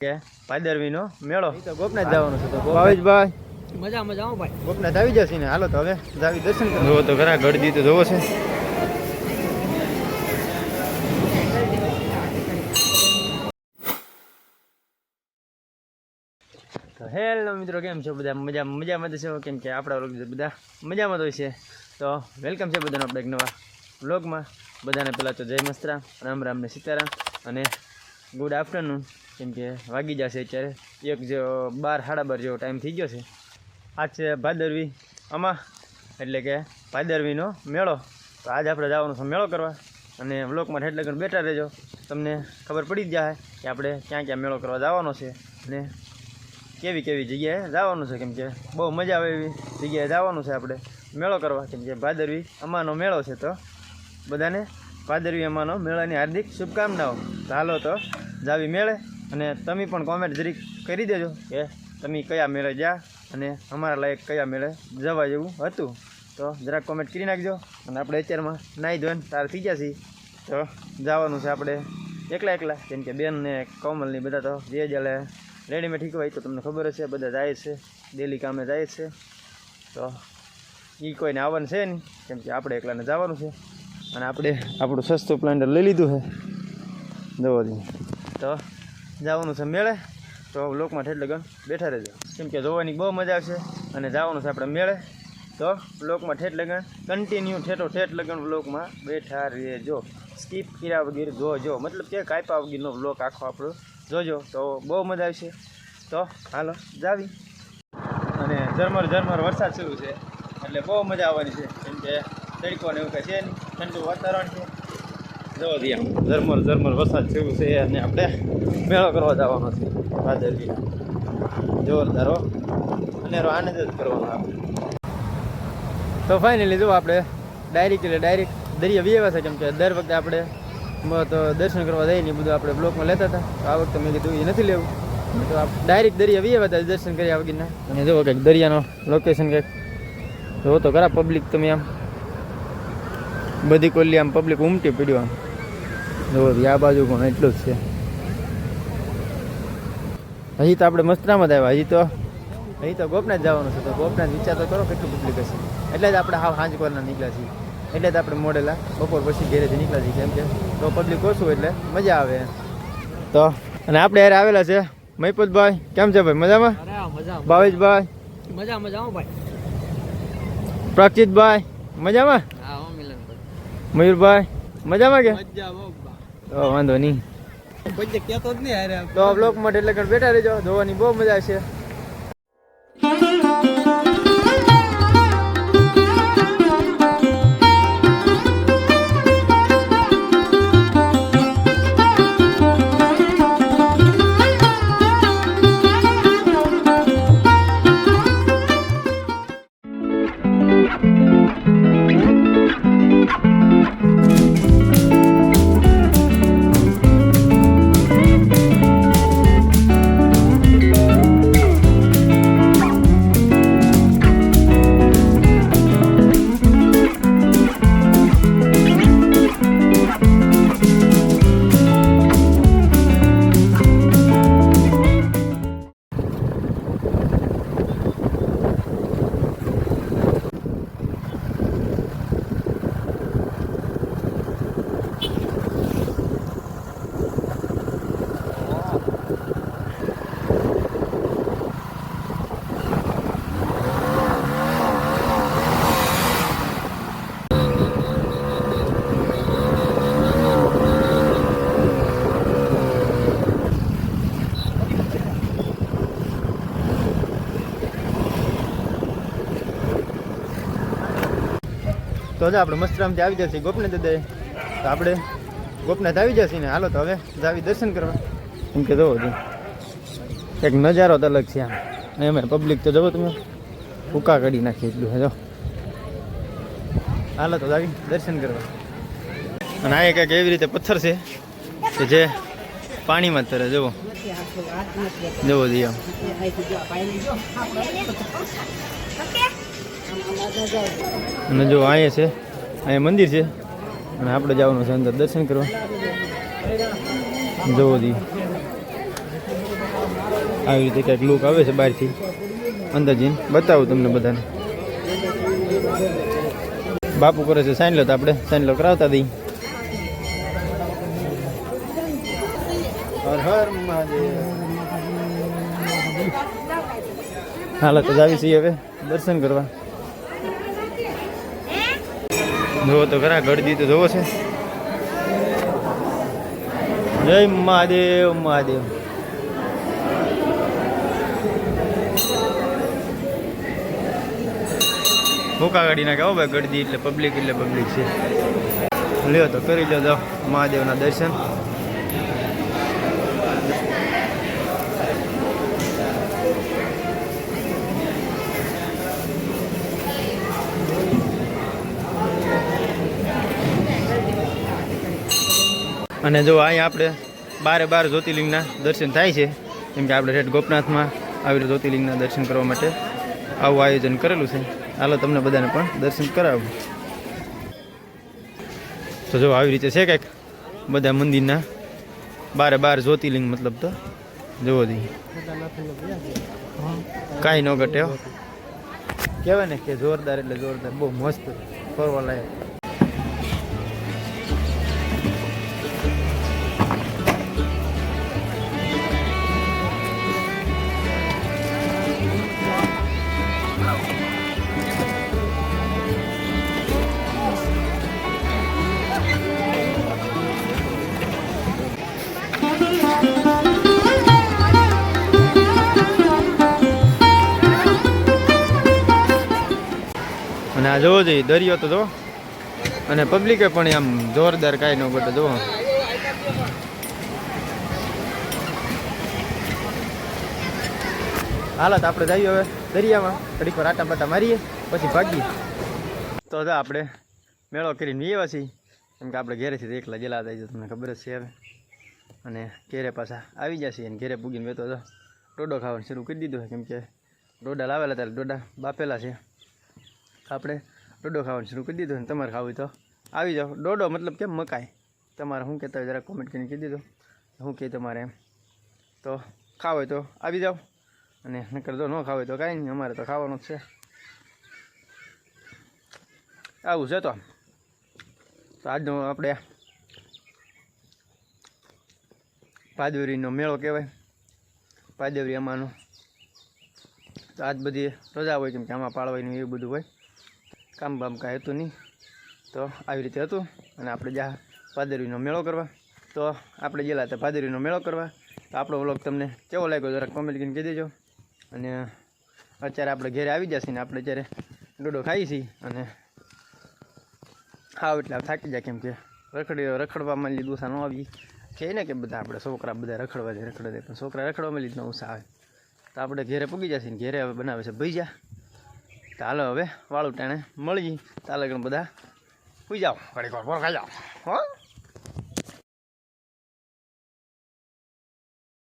કે પાદરવીનો મેળો. તો ગોપનાથ જવાનું છે તો ભાવેશભાઈ. મજા મજા આવો ભાઈ. ગોપનાથ આવી જશે ને? હાલો તો હવે જાવી દર્શન જોવો તો ખરા ગળદી તો જોવો છે. તો હેલો મિત્રો કેમ છો બધા? મજા મજામાં જ છો? કેમ કે આપણા લોકો બધા મજામાં તો હોય છે. તો વેલકમ છે બધાનો આપણે એક નવા વ્લોગમાં. બધાને પહેલાં તો જય મસ્તરામ રામ રામ ને સીતારામ અને ગુડ આફ્ટરનૂન. કેમ કે વાગી જશે અત્યારે. એક જે બાર, સાડા બાર જેવો ટાઈમ થઈ ગયો છે. આજ છે ભાદરવી આમાં એટલે કે ભાદરવીનો મેળો. તો આજ આપણે જવાનું છે મેળો કરવા. અને વ્લોગમાં એટલે લગન બેઠા રહેજો. તમને ખબર પડી જ જાય કે આપણે ક્યાં ક્યાં મેળો કરવા જવાનો છે. અને કેવી કેવી જગ્યાએ જવાનું છે કેમ કે બહુ મજા આવે એવી જગ્યાએ જવાનું છે આપણે મેળો કરવા. કેમ કે ભાદરવી અમાનો મેળો છે તો બધાને ભાદરવી અમાનો મેળાની હાર્દિક શુભકામનાઓ. ચાલો તો જાવી મેળે. અને તમે પણ કોમેન્ટ જરીક કરી દેજો કે તમે કયા મેળે જા અને અમારા લાયક કયા મેળે જવા જેવું હતું. તો જરાક કોમેન્ટ કરી નાખજો અને આપણે અત્યારમાં નાહી ધોઈને તાર થઈ ગયા છીએ. તો જવાનું છે આપણે એકલા એકલા, કેમ કે બેન ને કોમલની બધા તો જે જલે રેડીમેડ હોય તો તમને ખબર છે બધા જાય છે ડેલી કામે જાય છે. તો એ કોઈને આવવાનું છે નહીં, કેમ કે આપણે એકલાને જવાનું છે. અને આપણે આપણું સસ્તું પ્લાન્ટર લઈ લીધું છે. જોઈએ તો જવાનું છે મેળે. તો લોકમાં ઠેઠ લગન બેઠા રહેજો. કેમ કે જોવાની બહુ મજા આવશે અને જવાનું છે આપણે મેળે. તો બ્લોકમાં ઠેઠ લગન કન્ટિન્યુ ઠેઠો ઠેઠ લગન બ્લોકમાં બેઠા રહેજો. સ્કીપ કર્યા વગેરે જોજો. મતલબ કે કાપ્યા વગરનો બ્લોક આખો આપણો જોજો. તો બહુ મજા આવશે. તો હાલો, જાવી. અને ઝરમર ઝરમર વરસાદ શરૂ છે. એટલે બહુ મજા આવવાની છે. કેમ કે તડકો ને એવું કંઈ છે નહીં. ઠંડુ વાતાવરણ છે. જવો દઈએ આમ. ઝરમર ઝરમર, વરસાદ જેવું છે અને આપણે મેળો કરવા જવાનો છે રાજાજી જોરદાર અનેરો આનંદ જ કરવાનો આપણે. તો ફાઇનલી જો આપણે ડાયરેક્ટ એટલે ડાયરેક્ટ દરિયા વ્યવા છે, કેમ કે દર વખતે આપણે તો દર્શન કરવા જઈએ ને બધું આપણે બ્લોકમાં લેતા હતા. તો આ વખતે મેં કીધું એ નથી લેવું. તો ડાયરેક્ટ દરિયા વ્યવા હતા, દર્શન કર્યા વગરના અને જુઓ કંઈક દરિયાનો લોકેશન કંઈક. જુઓ તો ખરા પબ્લિક તમે આમ. બધી કોલી આમ પબ્લિક ઉમટી પડ્યું આમ. આ બાજુ પણ એટલું જ છે. હજી તો આપણે મસ્તરામાં જ આવ્યા હજી તો હજી તો ગોપનાથ જવાનું છે તો ગોપનાથ વિચાર તો કરો કેટલું પબ્લિક હશે. એટલે જ આપણે હાવ સાંજ કોરના નીકળ્યા છીએ. એટલે જ આપણે મોડેલા બપોર પછી ઘેરેથી નીકળ્યા છીએ કેમ કે તો પબ્લિક ઓછું એટલે મજા આવે તો અને આપણે યાર આવેલા છે મહિપતભાઈ કેમ છે ભાઈ મજામાં? ભાવેશભાઈ. મજા મજા ભાઈ. પ્રક્ષિતભાઈ મજામાં? હા હો મયુરભાઈ મજામાં કે? તો વાંધો નહીં. કોઈ કેતો જ નહીં અરે તો બ્લોક માટે એટલે બેઠા રહેજો જોવાની બહુ મજા આવશે. તો જો, આપણે મસ્તરામથી આવી જશે. ગોપનાથ દાદાએ તો આપણે ગોપનાથ આવી જશે ને. હાલો, તો હવે જાવી દર્શન કરવા. એમ કે જોવો એક નજારો જ અલગ છે આમ. એમાં પબ્લિક તો જવો તમે. ઉકા કાઢી નાખી એટલું જો. હાલો, તો જાવી દર્શન કરવા. અને આ કંઈક એવી રીતે પથ્થર છે કે જે પાણીમાં તરે જવો દઈએ આમ. અને જો અહીંયા છે અહીંયા મંદિર છે. અને આપણે જવાનું છે અંદર દર્શન કરવા. જવો દી આવી રીતે કંઈક લુક આવે છે બહારથી. અંદર જઈને. બતાવું તમને બધાને. બાપુ કરે છે સાઈન લો તો આપણે સાઈન લો કરાવતા દઈ હર હાલો તો જાવી છીએ હવે દર્શન કરવા. જોવો તો ખરા ગળદી તો જોવો છે. જય મહાદેવ મહાદેવ. ભૂકા નાખે હો ભાઈ ગળદી એટલે પબ્લિક એટલે પબ્લિક છે. લ્યો તો કરી લો મહાદેવના દર્શન. અને જો અહીંયા આપણે બારે બાર જ્યોતિર્લિંગના દર્શન થાય છે કેમ કે આપણે રેડ ગોપનાથમાં આવી રીતે જ્યોતિર્લિંગના દર્શન કરવા માટે આવું આયોજન કરેલું છે. હાલો તમને બધાને પણ દર્શન કરાવું. તો જો આવી રીતે છે કંઈક બધા મંદિરના બારે બાર જ્યોતિર્લિંગ મતલબ તો જોવો જોઈએ કાંઈ ન ઘટે. કહેવાય ને કે જોરદાર એટલે જોરદાર, બહુ મસ્ત ફરવા લાયક. આ જોવો જોઈએ, દરિયો તો જો અને પબ્લિકે પણ આમ જોરદાર કાંઈ ન ઘટે જોવો. હાલત આપણે જઈએ હવે દરિયામાં. ઘડીક વાર આટા બાટા મારીએ, પછી ભાગીએ. તો જો આપણે મેળો કરીને વીએ છીએ કેમ કે આપણે ઘેરેથી એકલા જેલા હતા જાય તમને ખબર જ છે હવે. અને ઘેરે પાછા આવી જશે અને ઘેરે પૂગીને વેતો તો ડોડો ખાવાનું શરૂ કરી દીધો કેમ કે ડોડા લાવેલા ત્યારે ડોડા બાપેલા છે. આપણે ડોડો ખાવાનું શરૂ કરી દીધું ને તમારે ખાવું તો. આવી જાઓ. ડોડો મતલબ કેમ મકાઈ? તમારે શું કહેતા હોય જરા કોમેન્ટ કરીને કહી દીધો. શું કહે તમારે એમ? તો ખાવ તો આવી જાઓ. અને નકર તો ન ખાવ હોય તો કાંઈ નહીં, અમારે તો ખાવાનું જ છે. આવું છે તો. આજનો આપણે પાદવરીનો મેળો કહેવાય. પાદવરી અમાનો. તો આજ બધી રજા હોય કેમ કે આમાં પાળવાનું એવું બધું હોય. કામ બામ કાંઈ હતું નહીં. તો આવી રીતે હતું અને આપણે જા પાદરીનો મેળો કરવા. તો આપણે ગયેલા હતા પાદરીનો મેળો કરવા. તો આપણો વ્લોગ તમને કેવો લાગ્યો જરા કોમેન્ટ કરીને કહી દેજો. અને અત્યારે આપણે ઘરે આવી જશે ને આપણે અત્યારે ડોડો ખાઈ છીએ અને ખાવ એટલે થાકી જાય કેમ કે રખડી રખડવામાં લીધું ઉષા ન આવી. છે ને કે બધા આપણે છોકરા બધા રખડવા જાય રખડવા જાય પણ છોકરા રખડવામાં લીધું ઉષા આવે. તો આપણે ઘેરે પૂગી જશે ને ઘેરે હવે બનાવે છે ભૈજા હાલો હવે વાળું ટાણે મળી ચાલે હાલો બધા પૂઈ જાઓ. વાર ખાઈ જાઓ. હો?